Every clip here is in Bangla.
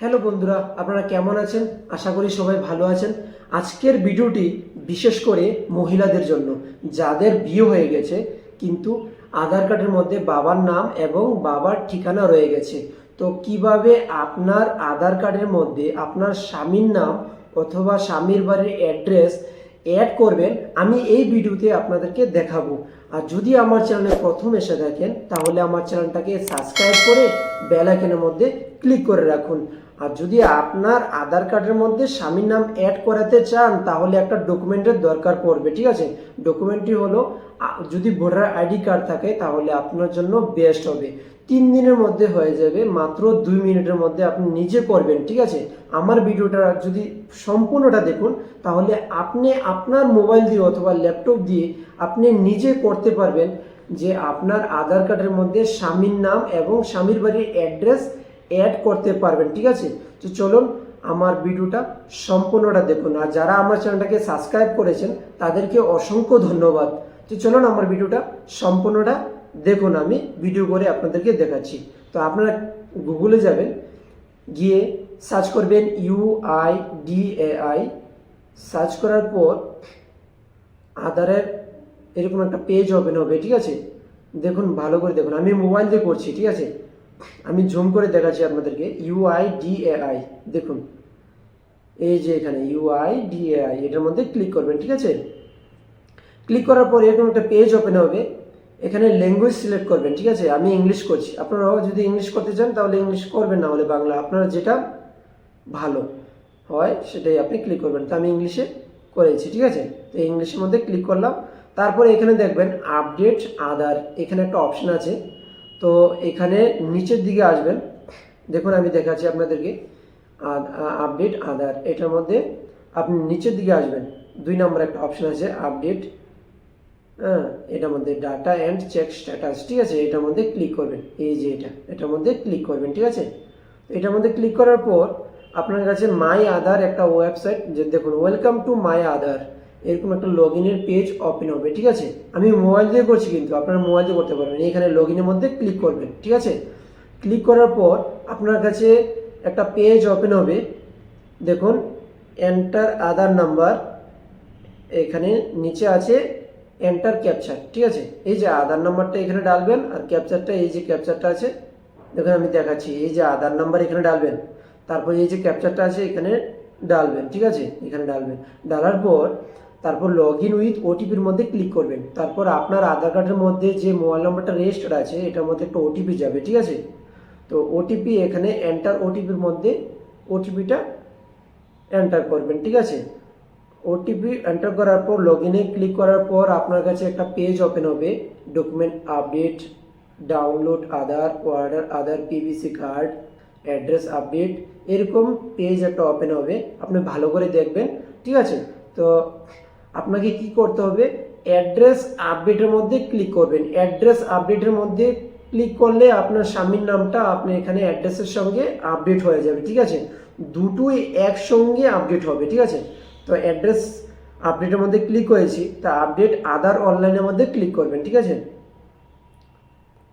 হ্যালো বন্ধুরা, আপনারা কেমন আছেন? আশা করি সবাই ভালো আছেন। আজকের ভিডিওটি বিশেষ করে মহিলাদের জন্য, যাদের বিয়ে হয়ে গেছে, কিন্তু আধার কার্ডের মধ্যে বাবার নাম এবং বাবার ঠিকানা রয়ে গেছে। তো কীভাবে আপনার আধার কার্ডের মধ্যে আপনার স্বামীর নাম অথবা স্বামীর বাড়ির অ্যাড্রেস অ্যাড করবেন, আমি এই ভিডিওতে আপনাদেরকে দেখাবো। আর যদি আমার চ্যানেলে প্রথম এসে থাকেন তাহলে আমার চ্যানেলটাকে সাবস্ক্রাইব করে বেল মধ্যে ক্লিক করে রাখুন। আর যদি আপনার আধার কার্ডের মধ্যে স্বামীর নাম অ্যাড করাতে চান, তাহলে একটা ডকুমেন্টের দরকার পড়বে, ঠিক আছে? ডকুমেন্টটি হলো যদি ভোটার আইডি কার্ড থাকে, তাহলে আপনার জন্য বেস্ট হবে। তিন দিনের মধ্যে হয়ে যাবে, মাত্র দুই মিনিটের মধ্যে আপনি নিজে করবেন, ঠিক আছে? আমার ভিডিওটা যদি সম্পূর্ণটা দেখুন, তাহলে আপনি আপনার মোবাইল দিয়ে অথবা ল্যাপটপ দিয়ে আপনি নিজে করতে পারবেন যে আপনার আধার কার্ডের মধ্যে স্বামীর নাম এবং স্বামীর বাড়ির অ্যাড্রেস অ্যাড করতে পারবেন, ঠিক আছে? তো চলুন আমার ভিডিওটা সম্পূর্ণটা দেখুন। আর যারা আমার চ্যানেলটাকে সাবস্ক্রাইব করেছেন, তাদেরকে অসংখ্য ধন্যবাদ। তো চলুন আমার ভিডিওটা সম্পূর্ণটা দেখুন, আমি ভিডিও করে আপনাদেরকে দেখাচ্ছি। তো আপনারা গুগলে যাবেন, গিয়ে সার্চ করবেন U I D A I search করার পর আধারের এরকম একটা পেজ ওপেন হবে, ঠিক আছে? দেখুন, ভালো করে দেখুন। আমি মোবাইল দিয়ে করছি, ঠিক আছে? আমি জুম করে দেখাচ্ছি আপনাদেরকে ইউআই ডিএআই দেখুন। এই যে এখানে ইউআই ডিএআই এটার মধ্যে ক্লিক করবেন, ঠিক আছে? ক্লিক করার পর এরকম একটা পেজ ওপেন হবে, এখানে ল্যাঙ্গুয়েজ সিলেক্ট করবেন, ঠিক আছে? আমি ইংলিশ করছি। আপনারাও যদি ইংলিশ করতে চান, তাহলে ইংলিশ করবেন, না হলে বাংলা। আপনারা যেটা ভালো হয়, সেটাই আপনি ক্লিক করবেন। তো আমি ইংলিশে করেছি, ঠিক আছে? তো ইংলিশের মধ্যে ক্লিক করলাম। তারপরে এখানে দেখবেন আপডেট আধার এখানে একটা অপশন আছে। তো এখানে নিচের দিকে আসবেন। দেখুন, আমি দেখাচ্ছি আপনাদেরকে। আপডেট আধার। এটার মধ্যে আপনি নিচের দিকে আসবেন। দুই নম্বর একটা অপশন আছে আপডেট হ্যাঁ এটার মধ্যে ডাটা অ্যান্ড চেক স্ট্যাটাস ঠিক আছে? এটার মধ্যে ক্লিক করবেন। এই যে এটা, এটার মধ্যে ক্লিক করবেন, ঠিক আছে? এটার মধ্যে ক্লিক করার পর আপনার কাছে মাই আধার একটা ওয়েবসাইট যে দেখুন ওয়েলকাম টু মাই আধার। এরকম একটা লগ ইনের পেজ ওপেন হবে, ঠিক আছে? আমি মোবাইল দিয়ে করছি কিন্তু, আপনারা মোবাইল দিয়ে করতে পারবেন। এখানে লগ ইনের মধ্যে ক্লিক করবেন, ঠিক আছে? ক্লিক করার পর আপনার কাছে একটা পেজ ওপেন হবে। দেখুন এন্টার আধার নাম্বার এখানে নিচে আছে এন্টার ক্যাপচার ঠিক আছে? এই যে আধার নাম্বারটা এখানে ডালবেন, আর ক্যাপচারটা এই যে ক্যাপচারটা আছে, দেখুন আমি দেখাচ্ছি, এই যে আধার নাম্বার এখানে ডালবেন। তারপর এই যে ক্যাপচারটা আছে, এখানে ডালবেন, ঠিক আছে? এখানে ডালবেন। ডালার পর তারপর লগ ইন উইথ ওটিপির মধ্যে ক্লিক করবেন। তারপর আপনার আধার কার্ডের মধ্যে যে মোবাইল নাম্বারটা রেজিস্টার আছে, এটার মধ্যে একটা ওটিপি যাবে, ঠিক আছে? তো ওটিপি এখানে এন্টার ওটিপির মধ্যে ওটিপিটা এন্টার করবেন, ঠিক আছে? ওটিপি এন্টার করার পর লগ ইনে ক্লিক করার পর আপনার কাছে একটা পেজ ওপেন হবে document update download Aadhaar order Aadhaar PVC card address update এরকম পেজ একটা ওপেন হবে, আপনি ভালো করে দেখবেন, ঠিক আছে? তো আপনাকে কি করতে হবে? অ্যাড্রেস আপডেটের মধ্যে ক্লিক করবেন। অ্যাড্রেস আপডেটের মধ্যে ক্লিক করলে আপনার স্বামীর নামটা আপনি এখানে অ্যাড্রেসের সঙ্গে আপডেট হয়ে যাবে, ঠিক আছে? দুটোই একসঙ্গে আপডেট হবে, ঠিক আছে? তো অ্যাড্রেস আপডেটের মধ্যে ক্লিক করেছি তা আপডেট আধার অনলাইনের মধ্যে ক্লিক করবেন, ঠিক আছে?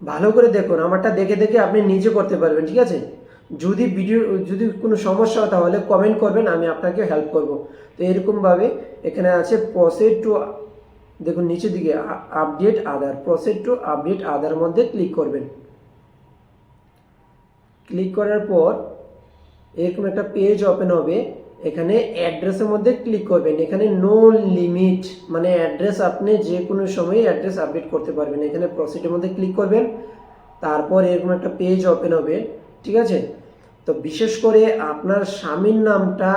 ভালো করে দেখুন, আমারটা দেখে দেখে আপনি নিজে করতে পারবেন, ঠিক আছে? যদি ভিডিও যদি কোনো সমস্যা হয় তাহলে কমেন্ট করবেন, আমি আপনাকে হেল্প করব। তো এরকমভাবে এখানে আছে প্রসেড টু দেখুন নিচের দিকে update Aadhaar proceed to update Aadhaar মধ্যে ক্লিক করবেন। ক্লিক করার পর এরকম একটা পেজ ওপেন হবে, এখানে অ্যাড্রেসের মধ্যে ক্লিক করবেন। এখানে নো লিমিট মানে অ্যাড্রেস আপনি যে কোনো সময় অ্যাড্রেস আপডেট করতে পারবেন। এখানে প্রসিডের মধ্যে ক্লিক করবেন, তারপর এরকম একটা পেজ ওপেন হবে, ঠিক আছে? তো বিশেষ করে আপনার স্বামীর নামটা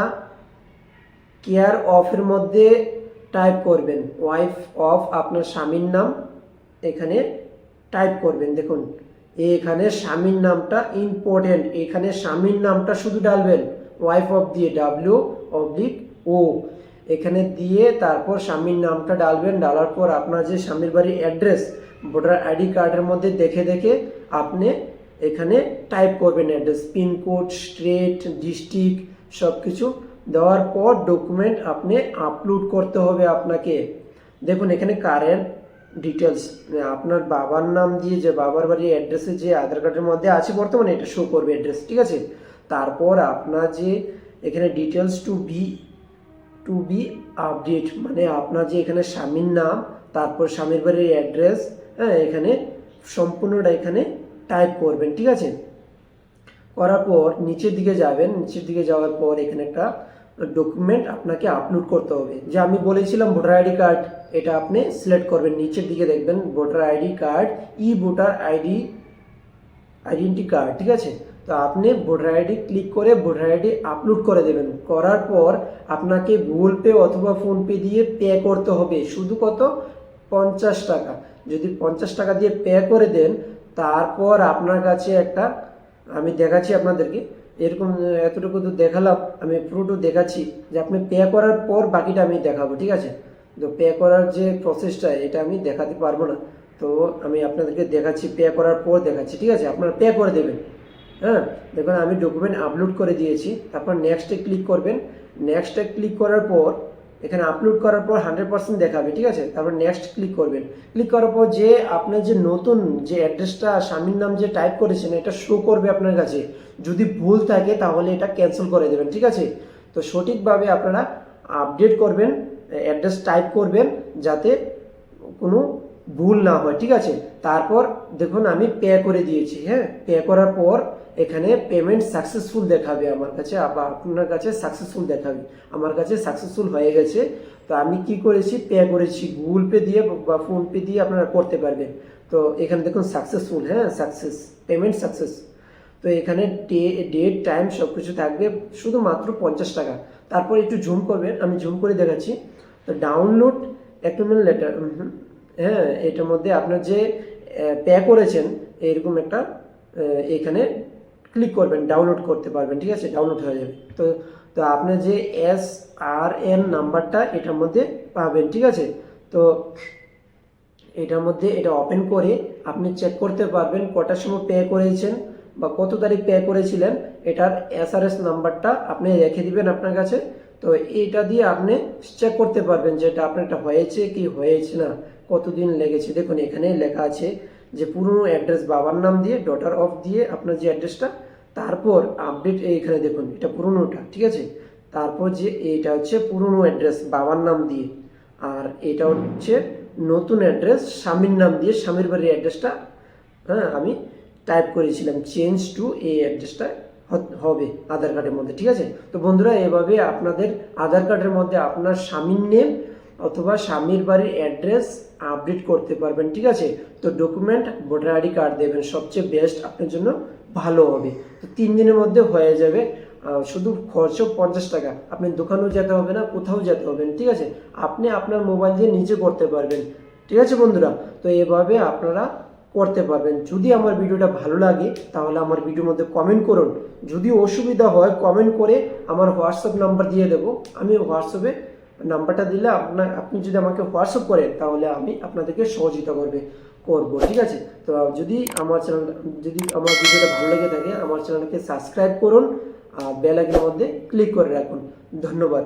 কেয়ার অফের মধ্যে টাইপ করবেন। ওয়াইফ অফ আপনার স্বামীর নাম এখানে টাইপ করবেন। দেখুন, এখানে স্বামীর নামটা ইম্পর্টেন্ট এখানে স্বামীর নামটা শুধু ডালবেন। ওয়াইফ অফ দিয়ে ডাব্লিউ অবলিক ও এখানে দিয়ে তারপর স্বামীর নামটা ডালবেন। ডালার পর আপনার যে স্বামীর বাড়ির অ্যাড্রেস ভোটার আইডি কার্ডের মধ্যে দেখে দেখে আপনি এখানে টাইপ করবেন অ্যাড্রেস পিনকোড স্ট্রেট ডিস্ট্রিক্ট সব কিছু দেওয়ার পর ডকুমেন্ট আপনি আপলোড করতে হবে আপনাকে। দেখুন, এখানে কারেন্ট ডিটেলস আপনার বাবার নাম দিয়ে যে বাবার বাড়ির অ্যাড্রেসে যে আধার কার্ডের মধ্যে আছে, বর্তমানে এটা শো করবে অ্যাড্রেস ঠিক আছে? তারপর আপনার যে এখানে details to be to be update মানে আপনার যে এখানে স্বামীর নাম, তারপর স্বামীর বাড়ির অ্যাড্রেস হ্যাঁ এখানে সম্পূর্ণটা এখানে টাইপ করবেন, ঠিক আছে? করার পর নিচের দিকে যাবেন, নিচের দিকে যাওয়ার পর এখানে একটা ডকুমেন্ট আপনাকে আপলোড করতে হবে। যে আমি বলেছিলাম ভোটার আইডি কার্ড, এটা আপনি সিলেক্ট করবেন, নিচের দিকে দেখবেন ভোটার আইডি কার্ড ই ভোটার আইডি আইডেন্টি কার্ড ঠিক আছে? তো আপনি ভোটার আইডি ক্লিক করে ভোটার আইডি আপলোড করে দেবেন। করার পর আপনাকে গুগল পে অথবা ফোনপে দিয়ে পে করতে হবে। শুধু কত? পঞ্চাশ টাকা। যদি পঞ্চাশ টাকা দিয়ে পে করে দেন তারপর আপনার কাছে একটা, আমি দেখাচ্ছি আপনাদেরকে। এরকম, এতটুকু তো দেখালাম, আমি পুরোটু দেখাচ্ছি। যে আপনি পে করার পর বাকিটা আমি দেখাবো, ঠিক আছে? তো পে করার যে প্রসেসটা এটা আমি দেখাতে পারব না। তো আমি আপনাদেরকে দেখাচ্ছি পে করার পর দেখাচ্ছি, ঠিক আছে? আপনারা পে করে দেবেন। হ্যাঁ? দেখুন, আমি ডকুমেন্ট আপলোড করে দিয়েছি। তারপর নেক্সটে ক্লিক করবেন। নেক্সটে ক্লিক করার পর এখানে আপলোড করার পর হান্ড্রেড পার্সেন্ট দেখাবে, ঠিক আছে? তারপর নেক্সট ক্লিক করবেন। ক্লিক করার পর যে আপনার যে নতুন যে অ্যাড্রেসটা স্বামীর নাম যে টাইপ করেছেন, এটা শো করবে আপনার কাছে। যদি ভুল থাকে, তাহলে এটা ক্যান্সেল করে দেবেন, ঠিক আছে? তো সঠিকভাবে আপনারা আপডেট করবেন অ্যাড্রেস টাইপ করবেন, যাতে কোনো ভুল না হয়, ঠিক আছে? তারপর দেখুন, আমি পে করে দিয়েছি হ্যাঁ? পে করার পর এখানে পেমেন্ট সাকসেসফুল দেখাবে আমার কাছে, আবার আপনার কাছে সাকসেসফুল দেখাবে। আমার কাছে সাকসেসফুল হয়ে গেছে। তো আমি কি করেছি? পে করেছি গুগল পে দিয়ে বা ফোন পে দিয়ে আপনারা করতে পারবেন। তো এখানে দেখুন সাকসেসফুল হ্যাঁ? সাকসেস পেমেন্ট সাকসেস তো এখানে ডেট টাইম সব কিছু থাকবে শুধুমাত্র পঞ্চাশ টাকা। তারপর একটু জুম করবেন, আমি জুম করে দেখাচ্ছি। তো ডাউনলোড অ্যাক্টোমেন্ট লেটার হ্যাঁ? এটার মধ্যে আপনার যে পে করেছেন, এরকম একটা এখানে ক্লিক করবেন ডাউনলোড করতে পারবেন, ঠিক আছে? ডাউনলোড হয়ে যাবে। তো তো আপনার যে এস আর এন নাম্বারটা এটার মধ্যে পাবেন, ঠিক আছে? তো এটার মধ্যে এটা ওপেন করে আপনি চেক করতে পারবেন কটার সময় পে করেছেন বা কত তারিখ পে করেছিলেন, এটার এসআরএস নাম্বারটা আপনি রেখে দিবেন আপনার কাছে। তো এইটা দিয়ে আপনি চেক করতে পারবেন যে এটা আপনারটা হয়েছে কি হয়েছে না। কতদিন লেগেছে? দেখুন, এখানে লেখা আছে যে পুরনো অ্যাড্রেস বাবার নাম দিয়ে ডটার অফ দিয়ে আপনার যে অ্যাড্রেসটা, তারপর আপডেট এইখানে দেখুন, এটা পুরনোটা, ঠিক আছে? তারপর যে এইটা হচ্ছে পুরনো অ্যাড্রেস বাবার নাম দিয়ে, আর এটা হচ্ছে নতুন অ্যাড্রেস স্বামীর নাম দিয়ে, স্বামীর বাড়ির অ্যাড্রেসটা হ্যাঁ আমি টাইপ করেছিলাম চেঞ্জ টু এই অ্যাড্রেসটা হবে আধার কার্ডের মধ্যে, ঠিক আছে? তো বন্ধুরা, এভাবে আপনাদের আধার কার্ডের মধ্যে আপনার স্বামীর নেম অথবা স্বামীর বাড়ির অ্যাড্রেস আপডেট করতে পারবেন, ঠিক আছে? তো ডকুমেন্ট ভোটার আইডি কার্ড দেবেন, সবচেয়ে বেস্ট আপনার জন্য ভালো হবে। তো তিন দিনের মধ্যে হয়ে যাবে। শুধু খরচ পঞ্চাশ টাকা। আপনি দোকানেও যেতে হবে না, কোথাও যেতে হবে ঠিক আছে? আপনি আপনার মোবাইল দিয়ে নিজে করতে পারবেন, ঠিক আছে বন্ধুরা? তো এভাবে আপনারা করতে পারবেন। যদি আমার ভিডিওটা ভালো লাগে, তাহলে আমার ভিডিওর মধ্যে কমেন্ট করুন। যদি অসুবিধা হয় কমেন্ট করে আমার হোয়াটসঅ্যাপ নাম্বার দিয়ে দেবো। আমি হোয়াটসঅ্যাপে নাম্বারটা দিলে আপনার, আপনি যদি আমাকে হোয়াটসঅ্যাপ করেন, তাহলে আমি আপনাদেরকে সহযোগিতা করবে, করব, ঠিক আছে? তো যদি আমার চ্যানেল যদি আমার ভিডিওটা ভালো লেগে থাকে, আমার চ্যানেলকে সাবস্ক্রাইব করুন আর বেল মধ্যে ক্লিক করে রাখুন। ধন্যবাদ।